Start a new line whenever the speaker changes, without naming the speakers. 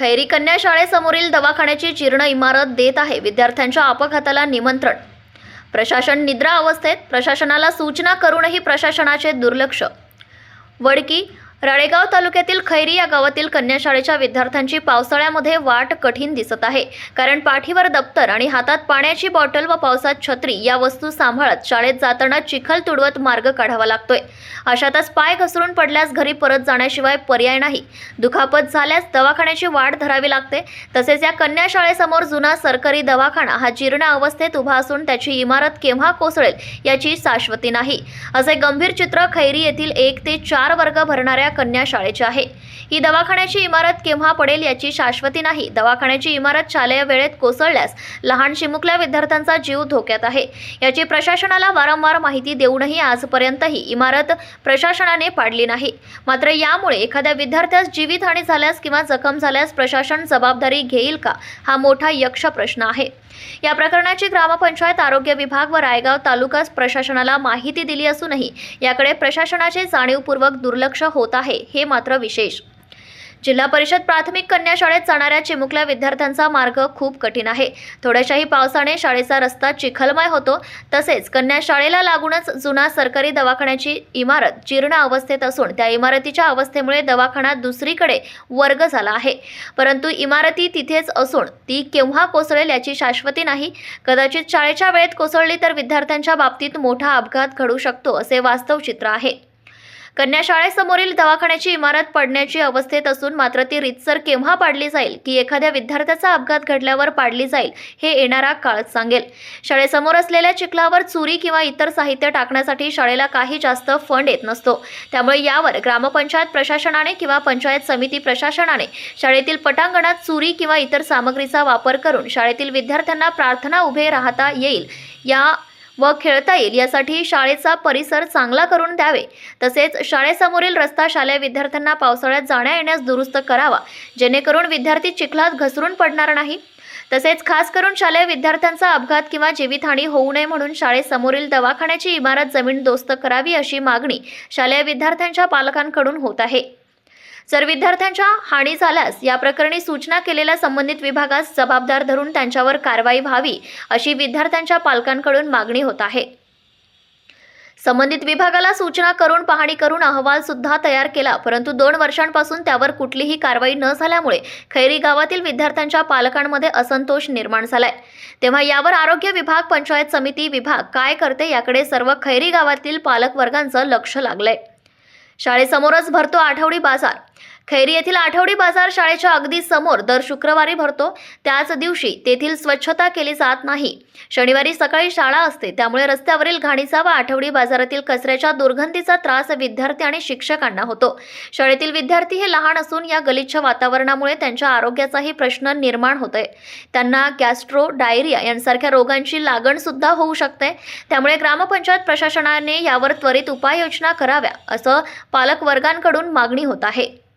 खैरी कन्या शाळेसमोरील दवाखान्याची जीर्ण इमारत देत आहे. विद्यार्थ्यांच्या अपघाताला निमंत्रण. प्रशासन निद्रा अवस्थेत प्रशासनाला सूचना करूनही प्रशासनाचे दुर्लक्ष. वडकी राळेगाव तालुक्यातील खैरी या गावातील कन्या शाळेच्या विद्यार्थ्यांची पावसाळ्यामध्ये वाट कठीण दिसत आहे. कारण पाठीवर दप्तर आणि हातात पाण्याची बॉटल व पावसात छत्री या वस्तू सांभाळत शाळेत जाताना चिखल तुडवत मार्ग काढावा लागतोय. अशातच पाय घसरून पडल्यास घरी परत जाण्याशिवाय पर्याय नाही. दुखापत झाल्यास दवाखान्याची वाट धरावी लागते. तसेच या कन्या शाळेसमोर जुना सरकारी दवाखाना हा जीर्ण अवस्थेत उभा असून त्याची इमारत केव्हा कोसळेल याची शाश्वती नाही. असे गंभीर चित्र खैरी येथील एक ते चार वर्ग भरणाऱ्या कन्या शाळेची आहे. ही दवाखान्याची इमारत केव्हा पडेल याची शाश्वती नाही. दवाखान्याची इमारत शालेय वेळेत कोसळल्यास लहान शिमुकल्या विद्यार्थ्यांचा जीव धोक्यात आहे. याची प्रशासनाला वारंवार माहिती देऊनही आजपर्यंतही इमारत प्रशासनाने पाडली नाही. मात्र यामुळे एखाद्या विद्यार्थ्यास जीवितहानी झाल्यास किंवा जखम झाल्यास प्रशासन जबाबदारी घेईल का? हा मोठा यक्ष प्रश्न आहे. या प्रकरणाची ग्रामपंचायत आरोग्य विभाग व रायगाव तालुका प्रशासनाला माहिती दिली असूनही याकडे प्रशासनाचे जाणीवपूर्वक दुर्लक्ष होत आहे हे मात्र विशेष. जिल्हा परिषद प्राथमिक कन्या शाळेत जाणाऱ्या चिमुकल्या विद्यार्थ्यांचा मार्ग खूप कठीण आहे. थोड्याशाही पावसाने शाळेचा रस्ता चिखलमय होतो. तसेच कन्या शाळेला लागूनच जुना सरकारी दवाखान्याची इमारत जीर्ण अवस्थेत असून त्या इमारतीच्या अवस्थेमुळे दवाखाना दुसरीकडे वर्ग झाला आहे. परंतु इमारती तिथेच असून ती केव्हा कोसळेल याची शाश्वती नाही. कदाचित शाळेच्या वेळेत कोसळली तर विद्यार्थ्यांच्या बाबतीत मोठा अपघात घडू शकतो असे वास्तव चित्र आहे. कन्या शाळेसमोरील दवाखान्याची इमारत पडण्याची अवस्थेत असून मात्र ती रितसर केव्हा पाडली जाईल की एखाद्या विद्यार्थ्याचा अपघात घडल्यावर पाडली जाईल हे येणारा काळच सांगेल. शाळेसमोर असलेल्या चिखलावर चुरी किंवा इतर साहित्य टाकण्यासाठी शाळेला काही जास्त फंड येत नसतो. त्यामुळे यावर ग्रामपंचायत प्रशासनाने किंवा पंचायत समिती प्रशासनाने शाळेतील पटांगणात चुरी किंवा इतर सामग्रीचा वापर करून शाळेतील विद्यार्थ्यांना प्रार्थना उभे राहता येईल या व खेळता येईल यासाठी शाळेचा परिसर चांगला करून द्यावे. तसेच शाळेसमोरील रस्ता शालेय विद्यार्थ्यांना पावसाळ्यात जाण्या येण्यास दुरुस्त करावा. जेणेकरून विद्यार्थी चिखलात घसरून पडणार नाही. तसेच खास करून शालेय विद्यार्थ्यांचा अपघात किंवा जीवितहानी होऊ नये म्हणून शाळेसमोरील दवाखान्याची इमारत जमीनदोस्त करावी अशी मागणी शालेय विद्यार्थ्यांच्या पालकांकडून होत आहे. जर विद्यार्थ्यांच्या हानी झाल्यास या प्रकरणी सूचना केलेल्या संबंधित विभागास जबाबदार धरून त्यांच्यावर कारवाई व्हावी अशी विद्यार्थ्यांच्या पालकांकडून मागणी होत आहे. संबंधित विभागाला सूचना करून पाहणी करून अहवाल सुद्धा तयार केला परंतु दोन वर्षांपासून त्यावर कुठलीही कारवाई न झाल्यामुळे खैरी गावातील विद्यार्थ्यांच्या पालकांमध्ये असंतोष निर्माण झालाय. तेव्हा यावर आरोग्य विभाग पंचायत समिती विभाग काय करते याकडे सर्व खैरी गावातील पालकवर्गांचं लक्ष लागलंय. शाळेसमोरच भरतो आठवडी बाजार. खैरी येथील आठवडी बाजार शाळेच्या अगदी समोर दर शुक्रवारी भरतो. त्याच दिवशी तेथील स्वच्छता केली जात नाही. शनिवारी सकाळी शाळा असते. त्यामुळे रस्त्यावरील घाणीचा व आठवडी बाजारातील कचऱ्याच्या दुर्गंधीचा त्रास विद्यार्थी आणि शिक्षकांना होतो. शाळेतील विद्यार्थी हे लहान असून या गलिच्छ वातावरणामुळे त्यांच्या आरोग्याचाही प्रश्न निर्माण होतोय. त्यांना गॅस्ट्रो डायरिया यांसारख्या रोगांची लागण सुद्धा होऊ शकते. त्यामुळे ग्रामपंचायत प्रशासनाने यावर त्वरित उपाययोजना कराव्या असं पालकवर्गांकडून मागणी होत आहे.